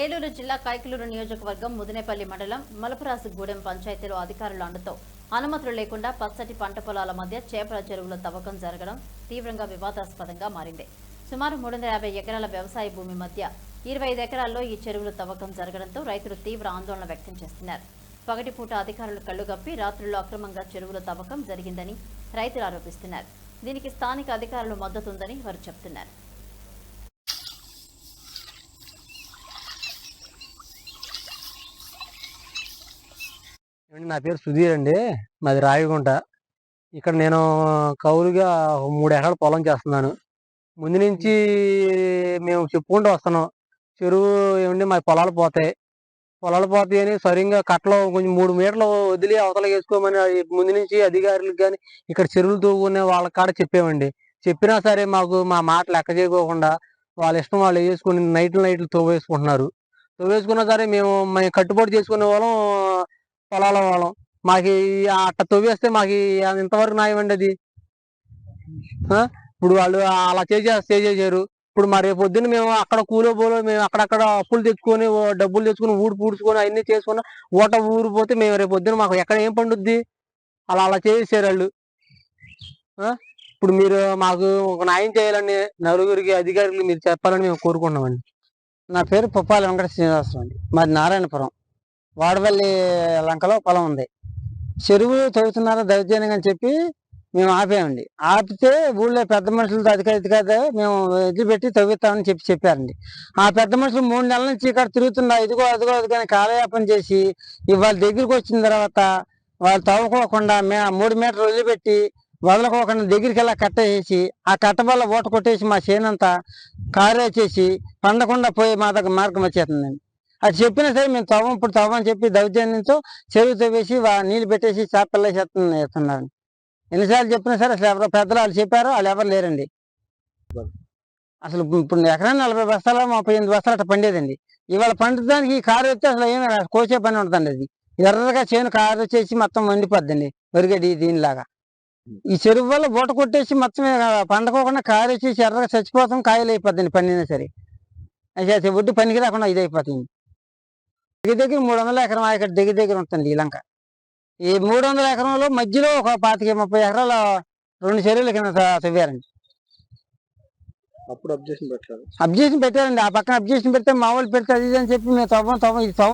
ఏలూరు జిల్లా కైకలూరు నియోజకవర్గం ముదినేపల్లి మండలం మలపరాసుగూడెం పంచాయతీలో అధికారుల అండతో అనుమతులు లేకుండా పచ్చటి పంట పొలాల మధ్య చేపల చెరువుల తవ్వకం జరగడం తీవ్రంగా వివాదాస్పదంగా మారింది. సుమారు మూడు వందల యాభై ఎకరాల వ్యవసాయ భూమి మధ్య ఇరవై ఐదు ఎకరాల్లో ఈ చెరువుల తవ్వకం జరగడంతో రైతులు తీవ్ర ఆందోళన వ్యక్తం చేస్తున్నారు. పగటిపూట అధికారులు కళ్ళుగప్పి రాత్రుల్లో అక్రమంగా చెరువుల తవ్వకం జరిగిందని రైతులు ఆరోపిస్తున్నారు. దీనికి స్థానిక అధికారులు మద్దతుందని వారు చెబుతున్నారు. ఏమండి, నా పేరు సుధీర్ అండి. మాది రాయగుంట ఇక్కడ నేను కౌలుగా మూడు ఎకరాల పొలం చేస్తున్నాను. ముందు నుంచి మేము చెప్పుకుంటూ వస్తున్నాం. చెరువు ఏమండి? మా పొలాలు పోతాయి. పొలాలు పోతాయి అని సరిగ్గా కట్టలో కొంచెం మూడు మీటర్లు వదిలి అవతల వేసుకోమని ముందు నుంచి అధికారులకు కానీ ఇక్కడ చెరువులు తవ్వుకునే వాళ్ళ కాడ చెప్పామండి. చెప్పినా సరే మాకు మా మాట లెక్క చేయకోకుండా వాళ్ళ ఇష్టం వాళ్ళు వేసుకుని నైట్లు నైట్లు తవ్వేసుకుంటున్నారు తవ్వేసుకున్నా సరే మేము మేము కట్టుబాటు చేసుకునే వాళ్ళం. పొలాల వాళ్ళం. మాకు అట్ట తవ్వేస్తే మాకు ఇంతవరకు న్యాయం అండి అది ఇప్పుడు వాళ్ళు అలా చేసే చేశారు ఇప్పుడు మరి రేపు పొద్దున్న మేము అక్కడ కూలో పోలో మేము అక్కడక్కడ అప్పులు తెచ్చుకొని డబ్బులు తెచ్చుకొని ఊడు పూడ్చుకొని అవన్నీ చేసుకుని ఓట ఊరిపోతే మేము రేపు పొద్దున్న మాకు ఎక్కడ ఏం పండుద్ది? అలా అలా చేసేసారు వాళ్ళు. ఇప్పుడు మీరు మాకు ఒక న్యాయం చేయాలని నలుగురికి అధికారులు మీరు చెప్పాలని మేము కోరుకుంటున్నామండి. నా పేరు పుప్పాల వెంకట శ్రీనివాసరావు అండి. మాది నారాయణపురం. వాడవల్లి లంకలో పొలం ఉంది. చెరువు తవ్వుతున్నారో దౌర్జన్యం అని చెప్పి మేము ఆపేయండి ఆపితే ఊళ్ళో పెద్ద మనుషులతో అధికారి కదా మేము వదిలిపెట్టి తవ్విస్తామని చెప్పి చెప్పారండి. ఆ పెద్ద మనుషులు మూడు నెలల నుంచి ఇక్కడ తిరుగుతున్నా ఇదిగో అదిగో అదిగో అని కాలయాపన చేసి ఇవాళ దగ్గరికి వచ్చిన తర్వాత వాళ్ళు తవ్వుకోకుండా మే మూడు మీటర్లు వదిలిపెట్టి వదలకోకుండా దగ్గరికి వెళ్ళా కట్టేసి ఆ కట్ట వల్ల ఓట కొట్టేసి మా చేనంతా కారు వచ్చేసి పండకుండా పోయి మా దగ్గర మార్గం వచ్చేస్తుందండి. అది చెప్పినా సరే మేము తవ్వం ఇప్పుడు తవ్వం చెప్పి దౌర్జన్యంతో చెరువు తవ్వేసి నీళ్ళు పెట్టేసి చేపలు వేస్తున్నారు. ఎన్నిసార్లు చెప్పినా సరే అసలు ఎవరో పెద్దలు వాళ్ళు చెప్పారు వాళ్ళు ఎవరు లేరండి. అసలు ఇప్పుడు ఎకరా నలభై బస్తాలు ముప్పై ఎనిమిది బస్తాలు అట్లా పండేదండి. ఇవాళ పండడానికి ఈ కారు వస్తే అసలు ఏమి కోసే పని ఉంటుందండి అది. ఎర్రగా చేను కారు వచ్చేసి మొత్తం వండిపోద్దండి వరిగడి దీనిలాగా. ఈ చెరువు వల్ల బూట కొట్టేసి మొత్తం పండకోకుండా కారు వచ్చేసి ఎర్రగా చచ్చిపోతాం కాయలు అయిపోద్దండి పండినా సరే. అయితే ఒడ్డు పనికి రాకుండా ఇది అయిపోతుంది. దగ్గర దగ్గర మూడు వందల ఎకరం ఇక్కడ దగ్గర దగ్గర ఉంటుంది ఈ లంక. ఈ మూడు వందల ఎకరంలో మధ్యలో ఒక పాతిక ముప్పై ఎకరాల రెండు చెరువుల కింద తవ్వారండి. అప్పుడు అబ్జెక్షన్ పెట్టారు? అబ్జెక్షన్ పెట్టారండి. ఆ పక్కన అబ్జెక్షన్ పెడితే మా వాళ్ళు పెడితే అది ఇది అని చెప్పి మేము తవ్వం తవ్వం ఇది తవ్వం